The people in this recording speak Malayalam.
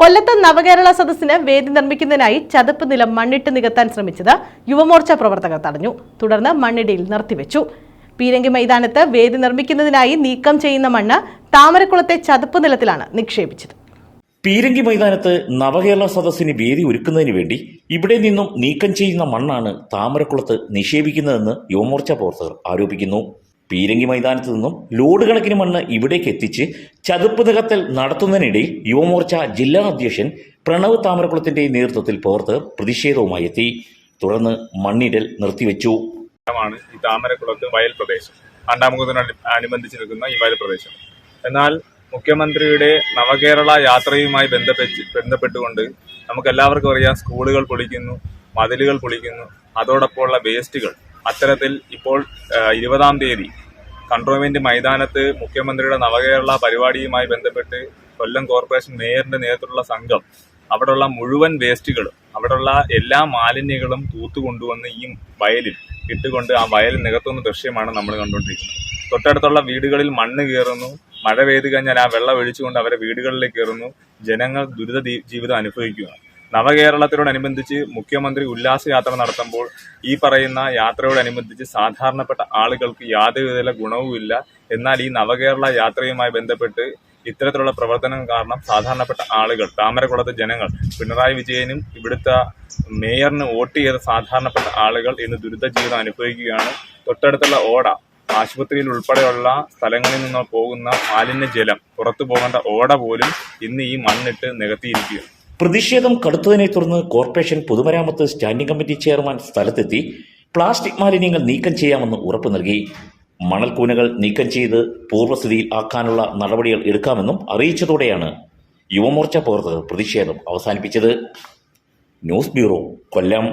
കൊല്ലത്ത് നവകേരള സദസ്സിന് വേദി നിർമ്മിക്കുന്നതിനായി ചതുപ്പ് നിലം മണ്ണിട്ട് നികത്താൻ ശ്രമിച്ചത് യുവമോർച്ച പ്രവർത്തകർ തടഞ്ഞു. തുടർന്ന് മണ്ണിടിയിൽ നിർത്തിവെച്ചു. പീരങ്കി മൈതാനത്ത് വേദി നിർമ്മിക്കുന്നതിനായി നീക്കം ചെയ്യുന്ന മണ്ണ് താമരക്കുളത്തെ ചതുപ്പ് നിലത്തിലാണ് നിക്ഷേപിച്ചത്. പീരങ്കി മൈതാനത്ത് നവകേരള സദസ്സിന് വേദി ഒരുക്കുന്നതിന് വേണ്ടി ഇവിടെ നിന്നും നീക്കം ചെയ്യുന്ന മണ്ണാണ് താമരക്കുളത്ത് നിക്ഷേപിക്കുന്നതെന്ന് യുവമോർച്ച പ്രവർത്തകർ ആരോപിക്കുന്നു. പീരങ്കി മൈതാനത്തു നിന്നും ലോഡ് കണക്കിന് മണ്ണ് ഇവിടേക്ക് എത്തിച്ച് ചതുപ്പ് നികത്തൽ നടത്തുന്നതിനിടയിൽ യുവമോർച്ച ജില്ലാ അധ്യക്ഷൻ പ്രണവ് താമരക്കുളത്തിന്റെ നേതൃത്വത്തിൽ പുറത്ത് പ്രതിഷേധവുമായി എത്തി. തുടർന്ന് മണ്ണിടൽ നിർത്തിവെച്ചു. താമരക്കുളത്ത് വയൽ പ്രദേശം. രണ്ടാമുഖത്തിനോട് അനുബന്ധിച്ച് നിൽക്കുന്ന ഈ വയൽ പ്രദേശം. എന്നാൽ മുഖ്യമന്ത്രിയുടെ നവകേരള യാത്രയുമായി ബന്ധപ്പെട്ട് ബന്ധപ്പെട്ടുകൊണ്ട് നമുക്ക് എല്ലാവർക്കും അറിയാം സ്കൂളുകൾ പൊളിക്കുന്നു മതിലുകൾ പൊളിക്കുന്നു. അതോടൊപ്പമുള്ള വേസ്റ്റുകൾ അത്തരത്തിൽ ഇപ്പോൾ ഇരുപതാം തീയതി കൺട്രോൺമെന്റ് മൈതാനത്ത് മുഖ്യമന്ത്രിയുടെ നവകേരള പരിപാടിയുമായി ബന്ധപ്പെട്ട് കൊല്ലം കോർപ്പറേഷൻ മേയറിന്റെ നേതൃത്വത്തിലുള്ള സംഘം അവിടെയുള്ള മുഴുവൻ വേസ്റ്റുകളും അവിടെയുള്ള എല്ലാ മാലിന്യങ്ങളും തൂത്തു കൊണ്ടുവന്ന് ഈ വയലിൽ ഇട്ടുകൊണ്ട് ആ വയൽ നികത്തുന്ന ദൃശ്യമാണ് നമ്മൾ കണ്ടുകൊണ്ടിരിക്കുന്നത്. തൊട്ടടുത്തുള്ള വീടുകളിൽ മണ്ണ് കയറുന്നു മഴ പെയ്ത് കഴിഞ്ഞാൽ ആ വെള്ളം ഒഴിച്ചുകൊണ്ട് അവരെ വീടുകളിലേക്ക് കയറുന്നു. ജനങ്ങൾ ദുരിത ജീവിതം അനുഭവിക്കുകയാണ്. നവകേരളത്തിനോടനുബന്ധിച്ച് മുഖ്യമന്ത്രി ഉല്ലാസയാത്ര നടത്തുമ്പോൾ ഈ പറയുന്ന യാത്രയോടനുബന്ധിച്ച് സാധാരണപ്പെട്ട ആളുകൾക്ക് യാതൊരുവിധ ഗുണവുമില്ല എന്നാൽ ഈ നവകേരള യാത്രയുമായി ബന്ധപ്പെട്ട് ഇത്തരത്തിലുള്ള പ്രവർത്തനം കാരണം സാധാരണപ്പെട്ട ആളുകൾ താമരക്കുളത്തെ ജനങ്ങൾ പിണറായി വിജയനും ഇവിടുത്തെ മേയറിന് വോട്ട് ചെയ്ത സാധാരണപ്പെട്ട ആളുകൾ ഇന്ന് ദുരിത ജീവിതം അനുഭവിക്കുകയാണ്. തൊട്ടടുത്തുള്ള ഓട ആശുപത്രിയിൽ ഉൾപ്പെടെയുള്ള സ്ഥലങ്ങളിൽ നിന്ന് പോകുന്ന മാലിന്യ ജലം പുറത്തു പോകേണ്ട ഓട പോലും ഇന്ന് ഈ മണ്ണിട്ട് നികത്തിയിരിക്കുകയാണ്. പ്രതിഷേധം കടുത്തതിനെ തുടർന്ന് കോർപ്പറേഷൻ പൊതുമരാമത്ത് സ്റ്റാൻഡിംഗ് കമ്മിറ്റി ചെയർമാൻ സ്ഥലത്തെത്തി പ്ലാസ്റ്റിക് മാലിന്യങ്ങൾ നീക്കം ചെയ്യാമെന്ന് ഉറപ്പു നൽകി. മണൽക്കൂനകൾ നീക്കം ചെയ്ത് പൂർവസ്ഥിതിയിൽ ആക്കാനുള്ള നടപടികൾ എടുക്കാമെന്നും അറിയിച്ചതോടെയാണ് യുവമോർച്ച പ്രവർത്തകർ പ്രതിഷേധം അവസാനിപ്പിച്ചത്. News bureau Kollam.